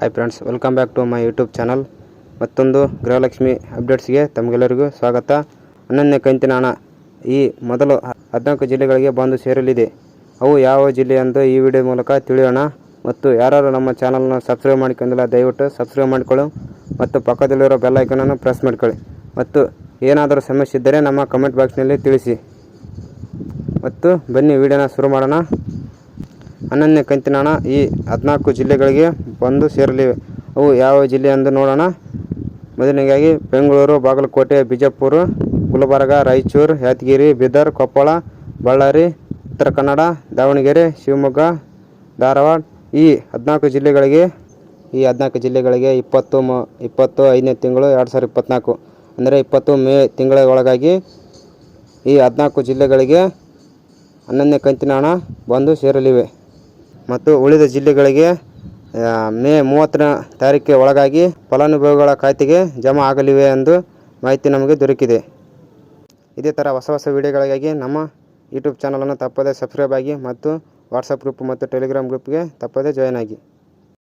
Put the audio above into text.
Hi friends welcome back to my YouTube channel ಮತ್ತೊಂದು ಗೃಹಲಕ್ಷ್ಮಿ ಅಪ್ಡೇಟ್ಸ್ಗೆ ತಮಗೆಲ್ಲರಿಗೂ ಸ್ವಾಗತ. ಹನ್ನೊಂದನೇ ಕಂತಿನ ಹಣ ಈ ಮೊದಲು ಹದಿನಾಲ್ಕು ಜಿಲ್ಲೆಗಳಿಗೆ ಬಂದು ಸೇರಲಿದೆ. ಅವು ಯಾವ ಜಿಲ್ಲೆ ಎಂದು ಈ ವಿಡಿಯೋ ಮೂಲಕ ತಿಳಿಯೋಣ. ಮತ್ತು ಯಾರು ನಮ್ಮ ಚಾನಲ್ನ ಸಬ್ಸ್ಕ್ರೈಬ್ ಮಾಡ್ಕೊಂಡಿಲ್ಲ, ದಯವಿಟ್ಟು ಸಬ್ಸ್ಕ್ರೈಬ್ ಮಾಡಿಕೊಳ್ಳು ಮತ್ತು ಪಕ್ಕದಲ್ಲಿರೋ ಬೆಲ್ ಐಕನನ್ನು ಪ್ರೆಸ್ ಮಾಡ್ಕೊಳ್ಳಿ. ಮತ್ತು ಏನಾದರೂ ಸಮಸ್ಯೆ ಇದ್ದರೆ ನಮ್ಮ ಕಮೆಂಟ್ ಬಾಕ್ಸ್ನಲ್ಲಿ ತಿಳಿಸಿ. ಮತ್ತು ಬನ್ನಿ, ವಿಡಿಯೋನ ಶುರು ಮಾಡೋಣ. ಹನ್ನೊಂದನೇ ಕಂತಿನ ಹಣ ಈ ಹದಿನಾಲ್ಕು ಜಿಲ್ಲೆಗಳಿಗೆ ಬಂದು ಸೇರಲಿವೆ. ಅವು ಯಾವ ಜಿಲ್ಲೆ ಎಂದು ನೋಡೋಣ. ಮೊದಲನೇದಾಗಿ ಬೆಂಗಳೂರು, ಬಾಗಲಕೋಟೆ, ಬಿಜಾಪುರ, ಗುಲ್ಬರ್ಗ, ರಾಯಚೂರು, ಯಾದಗಿರಿ, ಬೀದರ್, ಕೊಪ್ಪಳ, ಬಳ್ಳಾರಿ, ಉತ್ತರ ಕನ್ನಡ, ದಾವಣಗೆರೆ, ಶಿವಮೊಗ್ಗ, ಧಾರವಾಡ ಈ ಹದಿನಾಲ್ಕು ಜಿಲ್ಲೆಗಳಿಗೆ ಈ ಹದಿನಾಲ್ಕು ಜಿಲ್ಲೆಗಳಿಗೆ ಇಪ್ಪತ್ತು ಮ ಇಪ್ಪತ್ತು ಐದನೇ ತಿಂಗಳು ಎರಡು ಸಾವಿರದ ಇಪ್ಪತ್ತ್ನಾಲ್ಕು ಅಂದರೆ ಇಪ್ಪತ್ತು ಮೇ ತಿಂಗಳ ಒಳಗಾಗಿ ಈ ಹದಿನಾಲ್ಕು ಜಿಲ್ಲೆಗಳಿಗೆ ಹನ್ನೊಂದನೇ ಕಂತಿನ ಹಣ ಬಂದು ಸೇರಲಿವೆ. ಮತ್ತು ಉಳಿದ ಜಿಲ್ಲೆಗಳಿಗೆ ಮೇ ಮೂವತ್ತರ ತಾರೀಕಿಗೆ ಒಳಗಾಗಿ ಫಲಾನುಭವಿಗಳ ಖಾತೆಗೆ ಜಮಾ ಆಗಲಿವೆ ಎಂದು ಮಾಹಿತಿ ನಮಗೆ ದೊರಕಿದೆ. ಇದೇ ಥರ ಹೊಸ ಹೊಸ ವಿಡಿಯೋಗಳಿಗಾಗಿ ನಮ್ಮ ಯೂಟ್ಯೂಬ್ ಚಾನಲನ್ನು ತಪ್ಪದೇ ಸಬ್ಸ್ಕ್ರೈಬ್ ಆಗಿ ಮತ್ತು ವಾಟ್ಸಪ್ ಗ್ರೂಪ್ ಮತ್ತು ಟೆಲಿಗ್ರಾಮ್ ಗ್ರೂಪ್ಗೆ ತಪ್ಪದೇ ಜಾಯ್ನ್ ಆಗಿ.